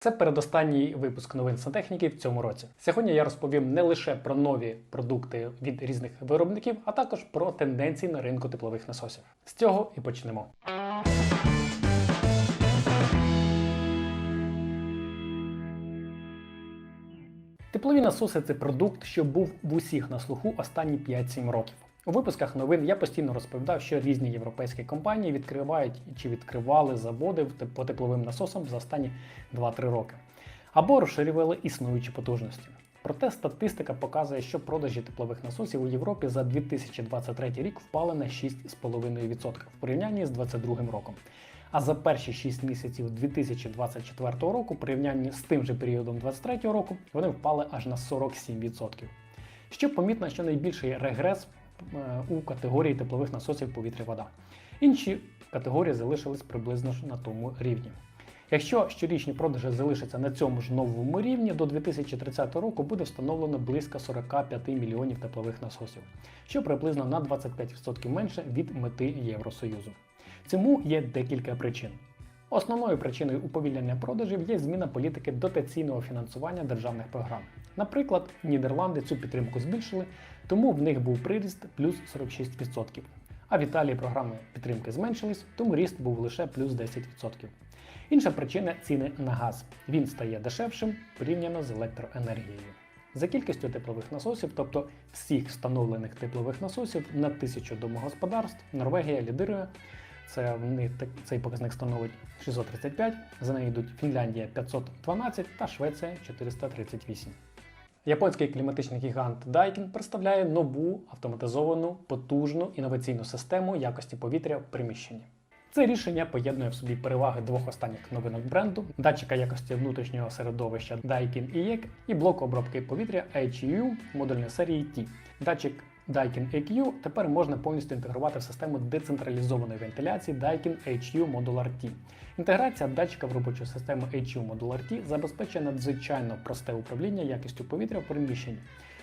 Це передостанній випуск новин сантехніки в цьому році. Сьогодні я розповім не лише про нові продукти від різних виробників, а також про тенденції на ринку теплових насосів. З цього і почнемо. Теплові насоси це продукт, що був в усіх на слуху останні 5-7 років. У випусках новин я постійно розповідав, що різні європейські компанії відкривають чи відкривали заводи по тепловим насосам за останні 2-3 роки, або розширювали існуючі потужності. Проте статистика показує, що продажі теплових насосів у Європі за 2023 рік впали на 6,5% в порівнянні з 2022 роком. А за перші 6 місяців 2024 року, в порівнянні з тим же періодом 2023 року, вони впали аж на 47%. Що помітно, що найбільший регрес у категорії теплових насосів повітря-вода. Інші категорії залишились приблизно на тому рівні. Якщо щорічні продажі залишаться на цьому ж новому рівні, до 2030 року буде встановлено близько 45 мільйонів теплових насосів, що приблизно на 25% менше від мети Євросоюзу. Цьому є декілька причин. Основною причиною уповільнення продажів є зміна політики дотаційного фінансування державних програм. Наприклад, Нідерланди цю підтримку збільшили, тому в них був приріст плюс 46%. А в Італії програми підтримки зменшились, тому ріст був лише плюс 10%. Інша причина ціни на газ. Він стає дешевшим порівняно з електроенергією. За кількістю теплових насосів, тобто всіх встановлених теплових насосів на тисячу домогосподарств, Норвегія лідирує. Це в них цей показник становить 635, за нею йдуть Фінляндія 512 та Швеція 438. Японський кліматичний гігант Daikin представляє нову автоматизовану, потужну інноваційну систему якості повітря в приміщенні. Це рішення поєднує в собі переваги двох останніх новинок бренду, датчика якості внутрішнього середовища Daikin EEC і блоку обробки повітря HEU модульної серії T. Датчик Daikin EQ тепер можна повністю інтегрувати в систему децентралізованої вентиляції Daikin HU Modular T. Інтеграція датчика в робочу систему HU Modular T забезпечує надзвичайно просте управління якістю повітря в приміщенні.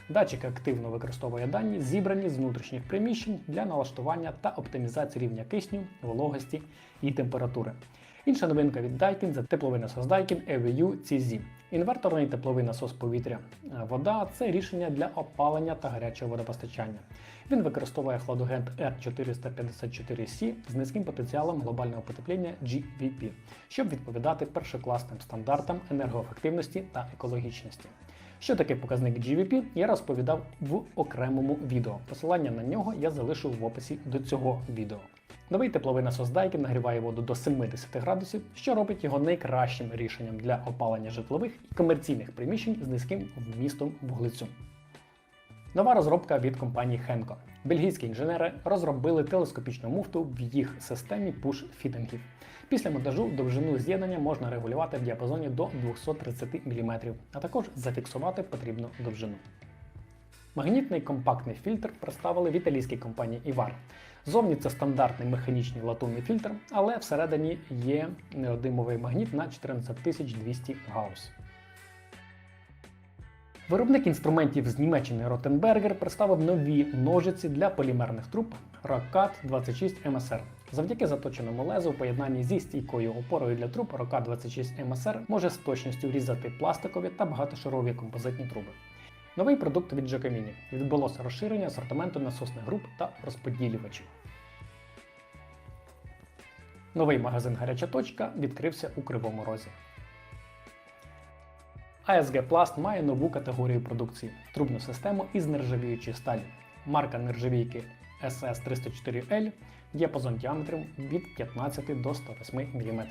Датчик активно використовує дані, зібрані з внутрішніх приміщень для налаштування та оптимізації рівня кисню, вологості і температури. Інша новинка від Daikin – це тепловий насос Daikin EVU CZ. Інверторний тепловий насос повітря е, вода це рішення для опалення та гарячого водопостачання. Він використовує хладагент R454C з низьким потенціалом глобального потепління GVP, щоб відповідати першокласним стандартам енергоефективності та екологічності. Що таке показник GVP, я розповідав в окремому відео. Посилання на нього я залишу в описі до цього відео. Новий тепловий насос Daikin нагріває воду до 70 градусів, що робить його найкращим рішенням для опалення житлових і комерційних приміщень з низьким вмістом вуглецю. Нова розробка від компанії Henko. Бельгійські інженери розробили телескопічну муфту в їх системі пуш-фітингів. Після монтажу довжину з'єднання можна регулювати в діапазоні до 230 мм, а також зафіксувати потрібну довжину. Магнітний компактний фільтр представили в італійській компанії Ivar. Зовні це стандартний механічний латунний фільтр, але всередині є неодимовий магніт на 14200 гаус. Виробник інструментів з Німеччини Ротенбергер представив нові ножиці для полімерних труб Roccat 26 MSR. Завдяки заточеному лезу в поєднанні зі стійкою опорою для труб Roccat 26 MSR може з точністю різати пластикові та багатошарові композитні труби. Новий продукт від Giacomini. відбулося розширення асортименту насосних груп та розподілювачів. Новий магазин Гаряча точка відкрився у Кривому Розі. ASG Plast має нову категорію продукції трубну систему із нержавіючої сталі. Марка нержавійки SS304L діапазон діаметрів від 15 до 108 мм.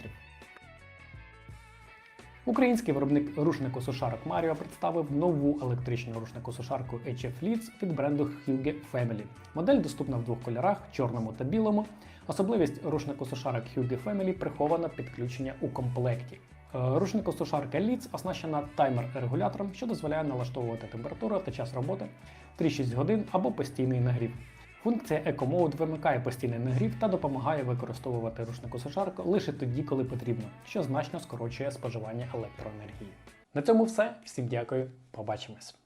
Український виробник рушнику-сушарок Mario представив нову електричну рушнику-сушарку HF Leads від бренду Hygge Family. Модель доступна в двох кольорах чорному та білому. Особливість рушнику-сушарок Hygge Family приховано підключення у комплекті. Е, Рушнику-сушарка Leads оснащена таймер-регулятором, що дозволяє налаштовувати температуру та час роботи 3-6 годин або постійний нагрів. Функція Eco Mode вимикає постійний нагрів та допомагає використовувати рушнику-сушарку лише тоді, коли потрібно, що значно скорочує споживання електроенергії. На цьому все. Всім дякую, побачимось.